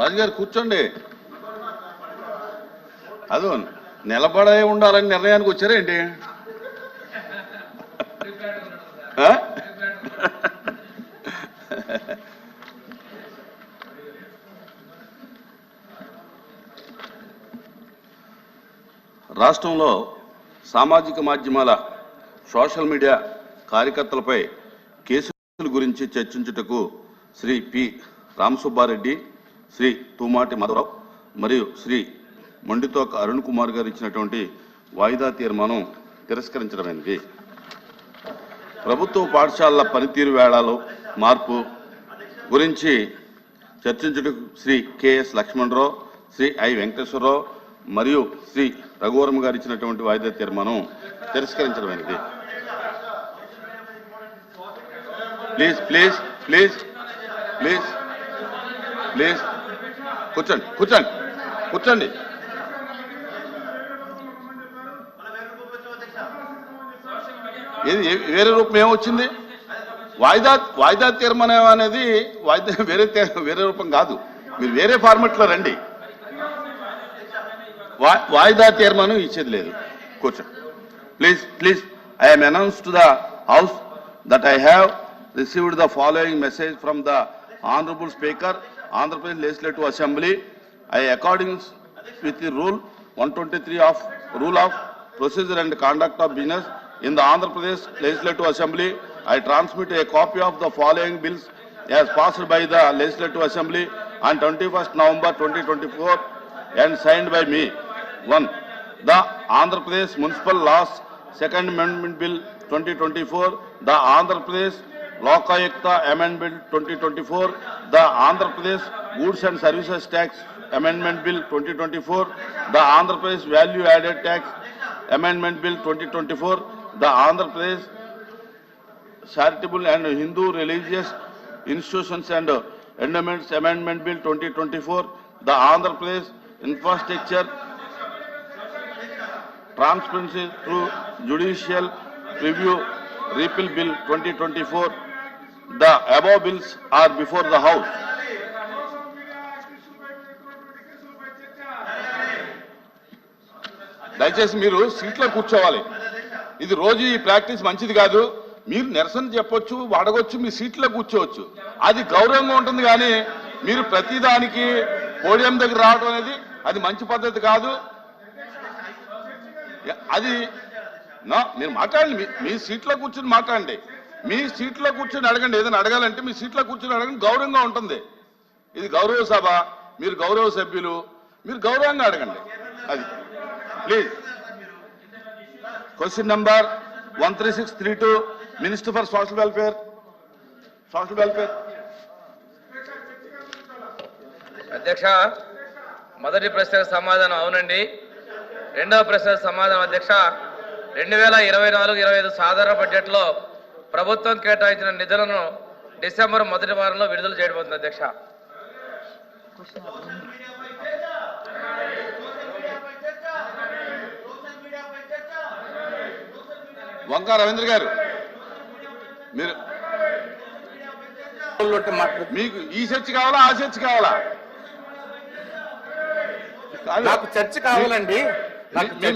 రాజుగారు కూర్చోండి అదో నిలబడే ఉండాలని నిర్ణయానికి వచ్చారేంటి రాష్ట్రంలో సామాజిక మాధ్యమాల సోషల్ మీడియా కార్యకర్తలపై కేసుల గురించి చర్చించుటకు శ్రీ పి రామసుబ్బారెడ్డి శ్రీ తూమాటి మాధవరావు మరియు శ్రీ మొండితోక అరుణ్ కుమార్ గారు ఇచ్చినటువంటి వాయిదా తీర్మానం తిరస్కరించడమైనది ప్రభుత్వ పాఠశాలల పనితీరు వేళాలు మార్పు గురించి చర్చించుటకు శ్రీ కెఎస్ లక్ష్మణరావు శ్రీ ఐ వెంకటేశ్వరరావు మరియు శ్రీ రఘువరం గారు ఇచ్చినటువంటి వాయిదా తీర్మానం తిరస్కరించడమైనది please please please please please కూర్చోండి కూర్చోండి కూర్చోండి ఏది వేరే రూపం ఏమొచ్చింది వాయిదా వాయిదా తీర్మానం అనేది వాయిదా వేరే వేరే రూపం కాదు మీరు వేరే ఫార్మెట్లో రండి వాయిదా తీర్మానం ఇచ్చేది లేదు కూర్చోండి please please I am announce to the house that I have received the following message from the honourable speaker Andhra Pradesh Legislative Assembly, I according with the rule 123 of rule of procedure and conduct of business in the Andhra Pradesh Legislative Assembly, I transmit a copy of the following bills as passed by the Legislative Assembly on 21st November 2024 and signed by me. 1. The Andhra Pradesh Municipal Laws Second Amendment Bill 2024, the Andhra Pradesh Lokayukta Amendment Bill 2024, the Andhra Pradesh Goods and Services Tax Amendment Bill 2024, the Andhra Pradesh Value Added Tax Amendment Bill 2024, the Andhra Pradesh Charitable and Hindu Religious Institutions and Endowments Amendment Bill 2024, the Andhra Pradesh Infrastructure Transparency through Judicial Review Repeal Bill 2024. the above bills are before the House. దయచేసి మీరు సీట్లో కూర్చోవాలి ఇది రోజు ఈ practice మంచిది కాదు మీరు నిరసన చెప్పొచ్చు వాడగొచ్చు మీ సీట్లో కూర్చోవచ్చు అది గౌరవంగా ఉంటుంది కానీ మీరు ప్రతిదానికి పోడియం దగ్గర రావడం అనేది అది మంచి పద్ధతి కాదు అది మీరు మాట్లాడండి మీ సీట్లో కూర్చొని మాట్లాడండి మీ సీట్లో కూర్చొని అడగండి ఏదైనా అడగాలంటే మీ సీట్లో కూర్చొని అడగండి గౌరవంగా ఉంటుంది ఇది గౌరవ సభ మీరు గౌరవ సభ్యులు మీరు గౌరవంగా అడగండి అది please question number one three six three two minister for social welfare social welfare అధ్యక్ష మొదటి ప్రశ్నకు సమాధానం అవునండి రెండవ ప్రశ్నకు సమాధానం అధ్యక్ష రెండు వేల ఇరవై నాలుగు ఇరవై ఐదు సాధారణ బడ్జెట్లో ప్రభుత్వం కేటాయించిన నిధులను డిసెంబర్ మొదటి వారంలో విడుదల చేయబోతుంది అధ్యక్ష వంకా రవీంద్ర గారు మీరు మీకు ఈ చర్చ కావాలా ఆ చర్చ కావాలా నాకు చర్చ కావాలండి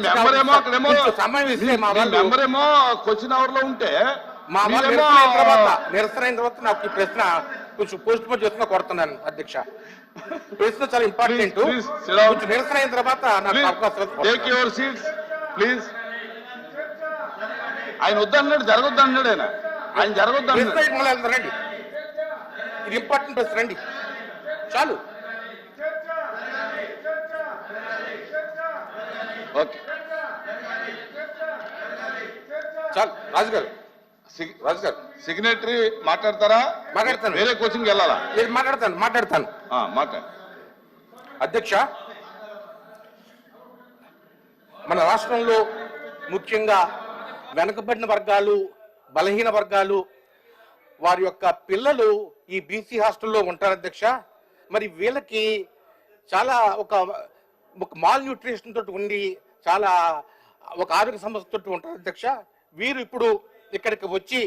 మెంబర్ ఏమో అక్కడేమో సమయం మెంబర్ ఏమో క్వశ్చన్ అవర్ లో ఉంటే మా నిరసన తర్వాత నిరసన అయిన తర్వాత నాకు ఈ ప్రశ్న కొంచెం పోస్ట్ పోన్ చేస్తున్నా కోరుతున్నాను అధ్యక్ష ప్రశ్న చాలా ఇంపార్టెంట్ కొంచెం నిరసన అయిన తర్వాత ప్లీజ్ ఆయన వద్దన్నాడు జరగొద్దు అన్నాడు ఆయన ఆయన జరగొద్దు అన్నాడు రండి ఇది ఇంపార్టెంట్ ప్రశ్న రండి చాలు ఓకే చాలు రాజుగారు రాజు సిగ్నేటరీ మాట్లాడతారా మాట్లాడతాను వేరే కోచింగ్కి వెళ్ళాలా నేను మాట్లాడతాను మాట్లాడతాను మాట్లాడు అధ్యక్ష మన రాష్ట్రంలో ముఖ్యంగా వెనకబడిన వర్గాలు బలహీన వర్గాలు వారి యొక్క పిల్లలు ఈ బీసీ హాస్టల్లో ఉంటారు అధ్యక్ష మరి వీళ్ళకి చాలా ఒక మాల్ న్యూట్రిషన్ తోటి ఉండి చాలా ఒక ఆరోగ్య తోటి ఉంటారు అధ్యక్ష వీరు ఇప్పుడు ఇక్కడికి వచ్చి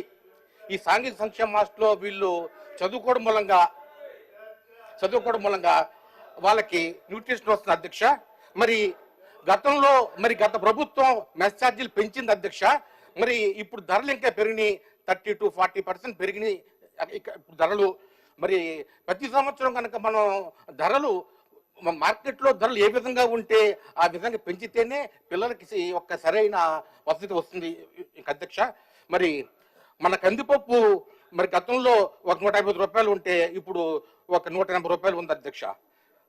ఈ సాంఘిక సంక్షేమ మాస్టర్లో వీళ్ళు చదువుకోవడం మూలంగా చదువుకోవడం మూలంగా వాళ్ళకి న్యూట్రిషన్ వస్తుంది అధ్యక్ష మరి గతంలో మరి గత ప్రభుత్వం మెస్ ఛార్జీలు పెంచింది అధ్యక్ష మరి ఇప్పుడు ధరలు ఇంకా పెరిగినాయి థర్టీ టు ఫార్టీ పర్సెంట్ పెరిగినాయి ధరలు మరి ప్రతి సంవత్సరం కనుక మనం ధరలు మార్కెట్లో ధరలు ఏ విధంగా ఉంటే ఆ విధంగా పెంచితేనే పిల్లలకి ఒక సరైన వసతి వస్తుంది అధ్యక్ష మరి మన కందిపప్పు మరి గతంలో ఒక నూట యాభై రూపాయలు ఉంటే ఇప్పుడు ఒక నూట ఎనభై రూపాయలు ఉంది అధ్యక్ష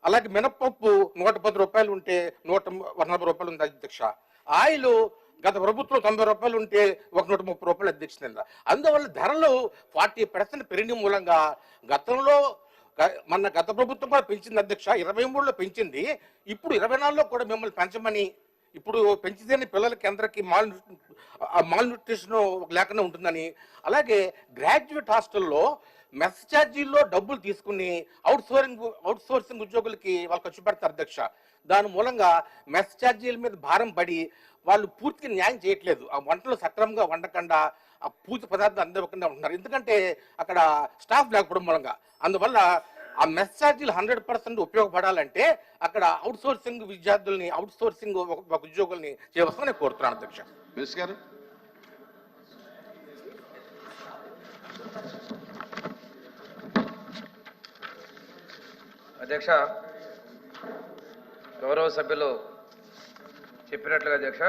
అలాగే మినపప్పు నూట పది రూపాయలు ఉంటే నూట నలభై రూపాయలు ఉంది అధ్యక్ష ఆయిల్ గత ప్రభుత్వం తొంభై రూపాయలు ఉంటే ఒక నూట ముప్పై రూపాయలు అధ్యక్ష అందువల్ల ధరలు ఫార్టీ పర్సెంట్ పెరిగిన మూలంగా గతంలో మన గత ప్రభుత్వం కూడా పెంచింది అధ్యక్ష ఇరవై మూడులో పెంచింది ఇప్పుడు ఇరవై నాలుగులో కూడా మిమ్మల్ని పెంచమని ఇప్పుడు పెంచితేనే పిల్లలకి అందరికి మాల్ మాల్ న్యూట్రిషన్ లేకుండా ఉంటుందని అలాగే గ్రాడ్యుయేట్ హాస్టల్లో మెస్ ఛార్జీల్లో డబ్బులు తీసుకుని అవుట్ సోర్సింగ్ అవుట్ సోర్సింగ్ ఉద్యోగులకి వాళ్ళు ఖర్చు పెడతారు అధ్యక్ష దాని మూలంగా మెస్ ఛార్జీల మీద భారం పడి వాళ్ళు పూర్తిగా న్యాయం చేయట్లేదు ఆ వంటలు సక్రమంగా వండకుండా ఆ పూర్తి పదార్థాలు అందివ్వకుండా ఉంటున్నారు ఎందుకంటే అక్కడ స్టాఫ్ లేకపోవడం మూలంగా అందువల్ల ఆ మెస్ ఛార్జీలు హండ్రెడ్ పర్సెంట్ ఉపయోగపడాలంటే అక్కడ అవుట్ సోర్సింగ్ విద్యార్థుల్ని అవుట్ సోర్సింగ్ ఒక ఉద్యోగుల్ని చేయవలసిన కోరుతున్నాను అధ్యక్ష గారు అధ్యక్ష గౌరవ సభ్యులు చెప్పినట్లుగా అధ్యక్ష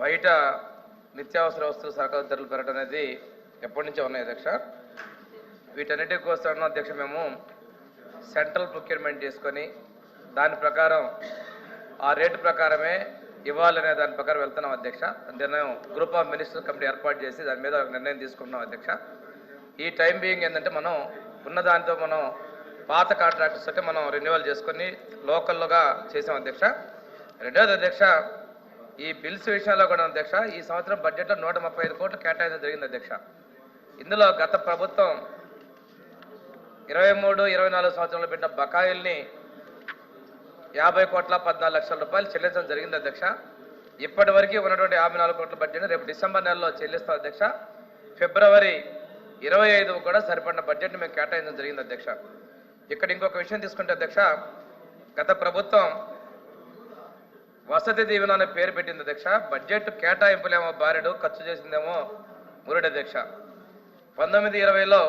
బయట నిత్యావసర వస్తువులు సరఫరా ధరలు పెరగడం అనేది ఎప్పటి నుంచో ఉన్నాయి అధ్యక్ష వీటన్నిటి కోసం అధ్యక్ష మేము సెంట్రల్ ప్రొక్యూర్మెంట్ చేసుకొని దాని ప్రకారం ఆ రేటు ప్రకారమే ఇవ్వాలనే దాని ప్రకారం వెళ్తున్నాం అధ్యక్ష నిర్ణయం గ్రూప్ ఆఫ్ మినిస్టర్ కమిటీ ఏర్పాటు చేసి దాని మీద ఒక నిర్ణయం తీసుకుంటున్నాం అధ్యక్ష ఈ టైం బీయింగ్ ఏంటంటే మనం ఉన్న దానితో మనం పాత కాంట్రాక్ట్స్ అంటే మనం రెన్యువల్ చేసుకొని లోకల్గా చేసాం అధ్యక్ష రెండవది అధ్యక్ష ఈ బిల్స్ విషయంలో కూడా అధ్యక్ష ఈ సంవత్సరం బడ్జెట్లో నూట ముప్పై ఐదు కోట్లు కేటాయించడం జరిగింది అధ్యక్ష ఇందులో గత ప్రభుత్వం ఇరవై మూడు ఇరవై నాలుగు సంవత్సరంలో పెట్టిన బకాయిల్ని యాభై కోట్ల పద్నాలుగు లక్షల రూపాయలు చెల్లించడం జరిగింది అధ్యక్ష ఇప్పటి వరకు ఉన్నటువంటి యాభై నాలుగు కోట్ల బడ్జెట్ని రేపు డిసెంబర్ నెలలో చెల్లిస్తాం అధ్యక్ష ఫిబ్రవరి ఇరవై ఐదు కూడా సరిపడిన బడ్జెట్ని మేము కేటాయించడం జరిగింది అధ్యక్ష ఇక్కడ ఇంకొక విషయం తీసుకుంటే అధ్యక్ష గత ప్రభుత్వం వసతి దీవెన అనే పేరు పెట్టింది అధ్యక్ష బడ్జెట్ కేటాయింపులేమో భార్యడు ఖర్చు చేసిందేమో మురుడు అధ్యక్ష పంతొమ్మిది ఇరవైలో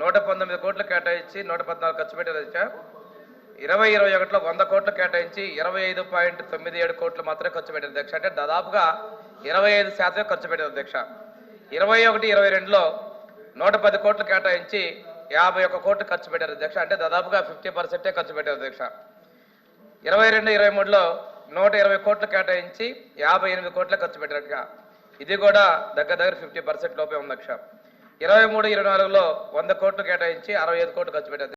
నూట పంతొమ్మిది కోట్లు కేటాయించి నూట పద్నాలుగు ఖర్చు పెట్టారు ఇరవై ఇరవై ఒకటిలో వంద కోట్లు కేటాయించి ఇరవై ఐదు పాయింట్ తొమ్మిది ఏడు కోట్లు మాత్రమే ఖర్చు పెట్టారు అధ్యక్ష అంటే దాదాపుగా ఇరవై ఐదు శాతమే ఖర్చు పెట్టారు అధ్యక్ష ఇరవై ఒకటి ఇరవై రెండులో నూట పది కోట్లు కేటాయించి యాభై ఒక్క కోట్లు ఖర్చు పెట్టారు అధ్యక్ష అంటే దాదాపుగా ఫిఫ్టీ పర్సెంటే ఖర్చు పెట్టారు అధ్యక్ష ఇరవై రెండు ఇరవై మూడులో నూట ఇరవై కోట్లు కేటాయించి యాభై ఎనిమిది కోట్లు ఖర్చు పెట్టారు ఇది కూడా దగ్గర దగ్గర ఫిఫ్టీ పర్సెంట్ లోపే ఉంది అధ్యక్ష ఇరవై మూడు ఇరవై నాలుగులో వంద కోట్లు కేటాయించి అరవై ఐదు కోట్లు ఖర్చు పెట్టారు